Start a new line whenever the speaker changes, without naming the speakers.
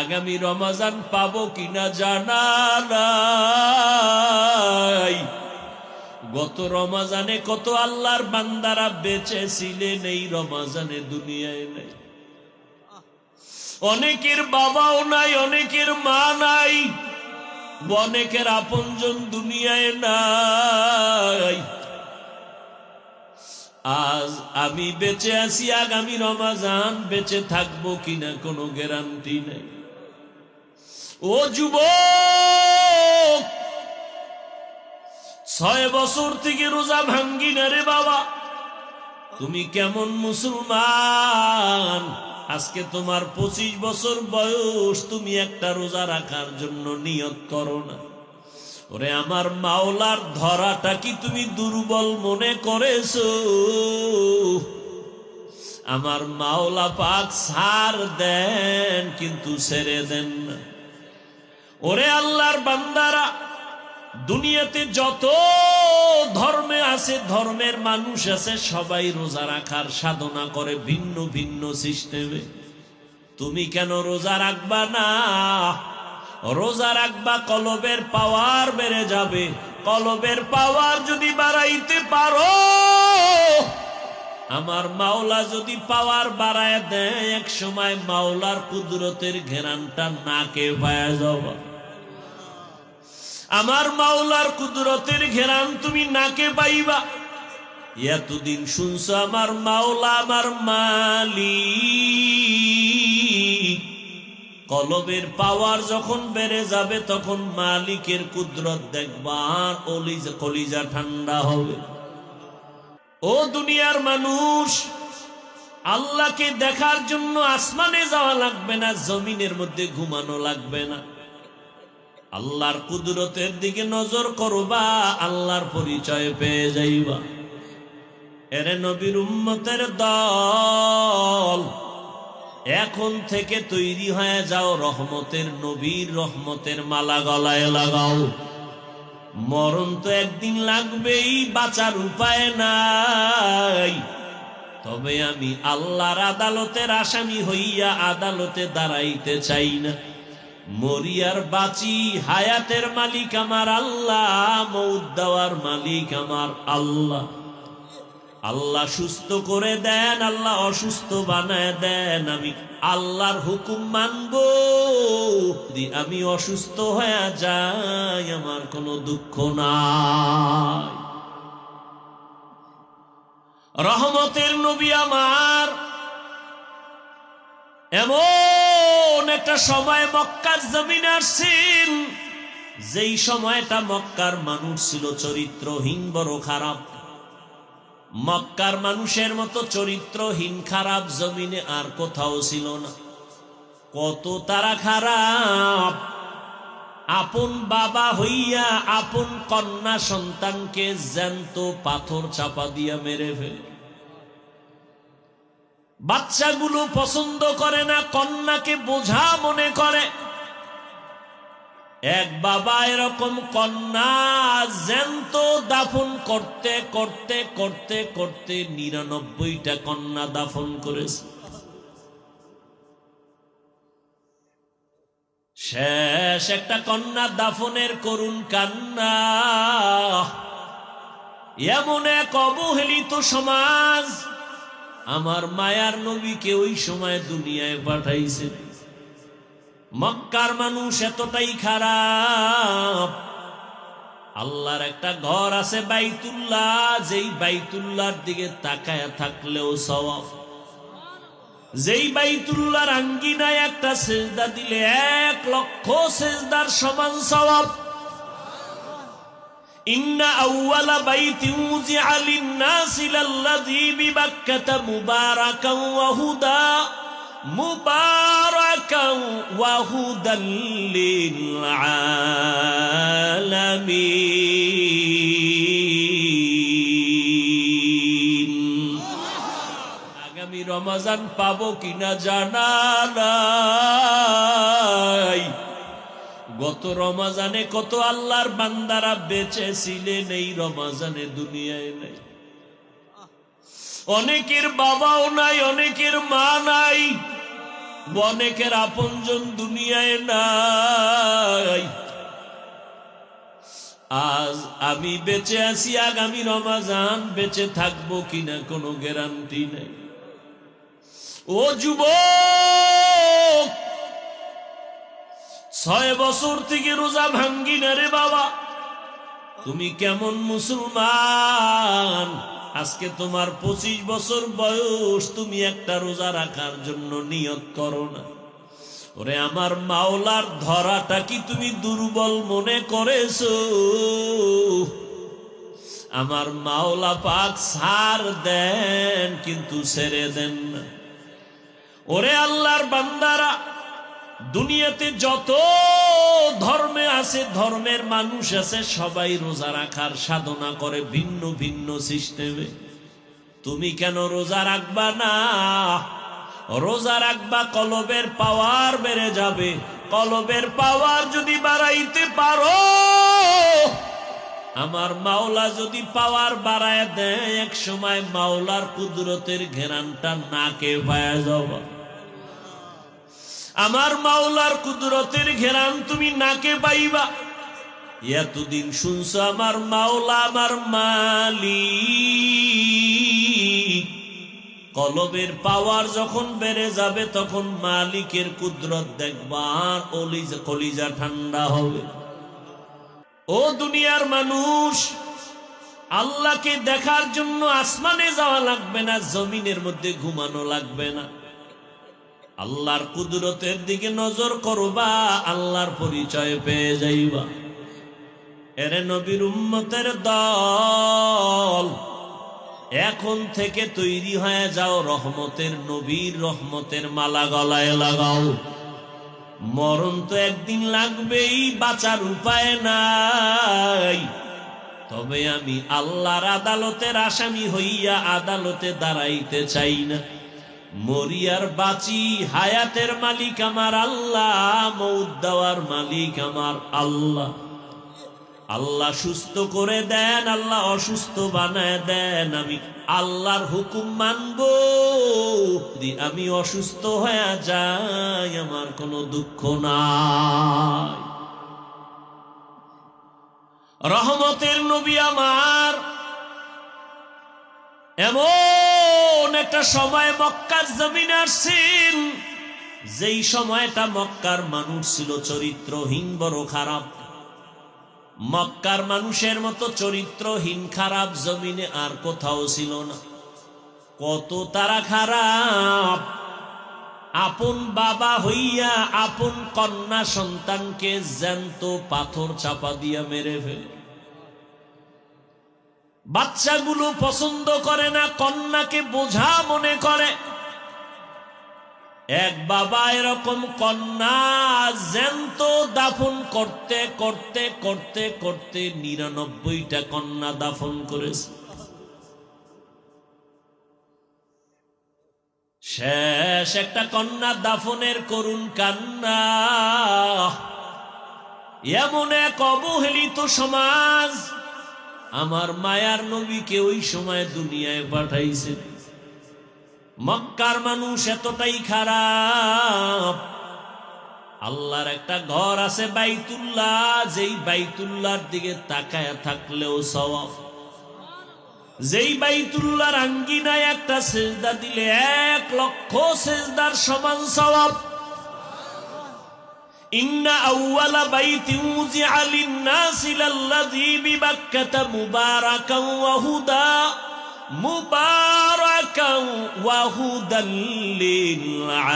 আগামী রমাজান পাবো কিনা জানা গত রমাজানে কত আল্লাহর বান্দারা বেঁচে ছিলেন এই রমাজানে দুনিয়ায় নাই। অনেকের বাবাও নাই, অনেকের মা নাই, অনেকের আপনজন দুনিয়ায় নাই। আজ আমি বেঁচে আছি, আগামী রমাজান বেঁচে থাকব কিনা কোনো গ্যারান্টি নেই। ও যুবক, ছয় বছর থেকে রোজা ভাঙ্গি না রে বাবা। তুমি কেমন মুসলমান? আজকে তোমার পঁচিশ বছর বয়স, তুমি একটা রোজা রাখার জন্য নিয়ত করো না। ওরে আমার মাওলার ধরাটা কি তুমি দুর্বল মনে করেছ? আমার মাওলা পাক সার দেন, কিন্তু ছেড়ে দেন না। ওরে আল্লাহর বান্দারা, দুনিয়াতে যত ধর্মে আছে, ধর্মের মানুষ আছে, সবাই রোজা রাখার সাধনা করে ভিন্ন ভিন্ন সিস্টেমে। তুমি কেন রোজা রাখবা না? রোজা রাখবা, কলবের পাওয়ার বেড়ে যাবে। কলবের পাওয়ার যদি বাড়াইতে পারো, আমার মাওলা যদি পাওয়ার বাড়ায় দেয়, এক সময় মাওলার কুদরতের ঘেরানটা নাকে পায়া যাবা। আমার মাওলার কুদরতের ঘেরান তুমি নাকে পাইবা। এতদিন শুনছো আমার মাওলা, আমার মালিক। কলবের পাওয়ার যখন বেড়ে যাবে, তখন মালিকের কুদরত দেখবার কলিজা ঠান্ডা হবে। ও দুনিয়ার মানুষ, আল্লাহকে দেখার জন্য আসমানে যাওয়া লাগবে না, জমিনের মধ্যে ঘুমানো লাগবে না। আল্লাহর কুদরতের দিকে নজর করবা, আল্লাহর পরিচয় পেয়ে যাইবা। এরে নবীর উম্মতের দল, এখন থেকে তৈরি হয়ে যাও রহমতের নবীর রহমতের মালা গলায় লাগাও। মরণ তো একদিন লাগবেই, বাঁচার উপায় নাই। তবে আমি আল্লাহর আদালতের আসামি হইয়া আদালতে দাঁড়াইতে চাই না। মরিয়ার বাঁচি, হায়াতের মালিক আমার আল্লাহ মৌদ দেওয়ার মালিক আমার আল্লাহ। আল্লাহ সুস্থ করে দেন, আল্লাহ অসুস্থ বানায় দেন, আমি আল্লাহর হুকুম মানব। আমি অসুস্থ হয়ে যাই, আমার কোনো দুঃখ নাই। রহমতের নবী আমার, এমন একটা সময় মক্কার জমিন আসছেন যেই সময়টা মক্কার মানুষ ছিল চরিত্রহীন, বড় খারাপ। মক্কার মানুষের মতো চরিত্রহীন, খারাপ জমিনে আর কোথাও ছিল না। কত তারা খারাপ। আপন বাবা হইয়া আপন কন্যা সন্তানকে জ্যান্ত পাথর চাপা দিয়া মেরে ফেলে। বাচ্চাগুলো পছন্দ করে না, কন্যাকে বোঝা মনে করে। এক বাবা এরকম কন্যা জ্যান্ত দাফন করতে করতে করতে করতে নিরানব্বইটা কন্যা দাফন করেছে। শেষ একটা কন্যা দাফনের করুণ কান্না। এমন এক অবহেলিত সমাজ। আমার মায়ার নবীকে ওই সময় দুনিয়ায় পাঠাইছে। মক্কার মানুষ এতটাই খারাপ। আল্লাহর একটা ঘর আছে বাইতুল্লাহ, যেই বাইতুল্লাহর দিকে তাকায় থাকলেও সওয়াব। যেই বাইতুল্লাহর আঙ্গিনায় একটা সেজদা দিলে এক লক্ষ সেজদার সমান সওয়াব। إن أول بيت وزع للناس للذي ببكة مباركا وهدى مباركا وهدى للعالمين আগামী রমাজান পাবো কিনা জানা নাই গত রমাজানে কত আল্লাহর বান্দারা বেঁচে ছিলেন এই রমাজানে দুনিয়ায় নাই। অনেকের বাবাও নাই, অনেকের মা নাই, অনেকের আপনজন দুনিয়ায় নাই। আজ আমি বেঁচে আছি, আগামী রমাজান বেঁচে থাকব কিনা কোনো গ্যারান্টি নাই। ও যুবক ছয় বছর থেকে রোজা ভাঙ্গি না রে বাবা। তুমি কেমন মুসলমান? আজকে তোমার পঁচিশ বছর বয়স, তুমি একটা রোজা রাখার জন্য নিয়ত করো না। ওরে আমার মাওলার ধরাটা কি তুমি দুর্বল মনে করেছ? আমার মাওলা পাক সার দেন, কিন্তু ছেড়ে দেন না। ওরে আল্লাহর বান্দারা দুনিয়াতে যত ধর্মে আছে, ধর্মের মানুষ আছে, সবাই রোজা রাখার সাধনা করে ভিন্ন ভিন্ন সিস্টেমে। তুমি কেন রোজা রাখবা না? রোজা রাখবা, কলবের পাওয়ার বেড়ে যাবে। কলবের পাওয়ার যদি বাড়াইতে পারো, আমার মাওলা যদি পাওয়ার বাড়ায় দেয় এক সময় মাওলার কুদরতের ঘেরানটা নাকে পায়া যাবা। আমার মাওলার কুদরতের ঘেরান তুমি নাকে পাইবা। এতদিন শুনছো আমার মাওলা, আমার মালি কলবের পাওয়ার যখন বেড়ে যাবে, তখন মালিকের কুদরত দেখবার কলিজা ঠান্ডা হবে। ও দুনিয়ার মানুষ, আল্লাহকে দেখার জন্য আসমানে যাওয়া লাগবে না, জমিনের মধ্যে ঘুমানো লাগবে না। আল্লাহর কুদরতের দিকে নজর করবা, আল্লাহর পরিচয় পেয়ে যাইবা। এরে নবীর উম্মতের দল, এখন থেকে তৈরি হয়ে যাও রহমতের নবীর রহমতের মালা গলায় লাগাও। মরণ তো একদিন লাগবেই, বাঁচার উপায় নাই। তবে আমি আল্লাহর আদালতের আসামি হইয়া আদালতে দাঁড়াইতে চাই না। মরিয়ার বাঁচি, হায়াতের মালিক আমার আল্লাহ মৌদ দেওয়ার মালিক আমার আল্লাহ। আল্লাহ সুস্থ করে দেন, আল্লাহ অসুস্থ বানায় দেন, আমি আল্লাহর হুকুম মানব। আমি অসুস্থ হয়ে যাই, আমার কোনো দুঃখ নাই। রহমতের নবী আমার, এমন একটা সময় মক্কার জমিন আসছেন যেই সময়টা মক্কার মানুষ ছিল চরিত্রহীন, বড় খারাপ। মক্কার মানুষের মতো চরিত্রহীন, খারাপ জমিনে আর কোথাও ছিল না। কত তারা খারাপ। আপন বাবা হইয়া আপন কন্যা সন্তানকে জ্যান্ত পাথর চাপা দিয়া মেরে ফেলে। বাচ্চাগুলো পছন্দ করে না, কন্যাকে বোঝা মনে করে। এক বাবা এরকম কন্যা, জ্যান্ত দাফন করতে করতে করতে করতে নিরানব্বইটা কন্যা দাফন করেছে। শেষ একটা কন্যা দাফনের করুণ কান্না। এমন এক অবহেলিত সমাজ। আমার মায়ার নবীকে ওই সময় দুনিয়ায় পাঠাইছে। মক্কার মানুষ এতটাই খারাপ। আল্লাহর একটা ঘর আছে বাইতুল্লাহ, যেই বাইতুল্লাহর দিকে তাকায় থাকলেও সওয়াব। যেই বাইতুল্লাহর আঙ্গিনায় একটা সেজদা দিলে এক লক্ষ সেজদার সমান সওয়াব। إن أول بيت وزع للناس للذي ببكة مباركا وهدى مباركا وهدى للعالمين.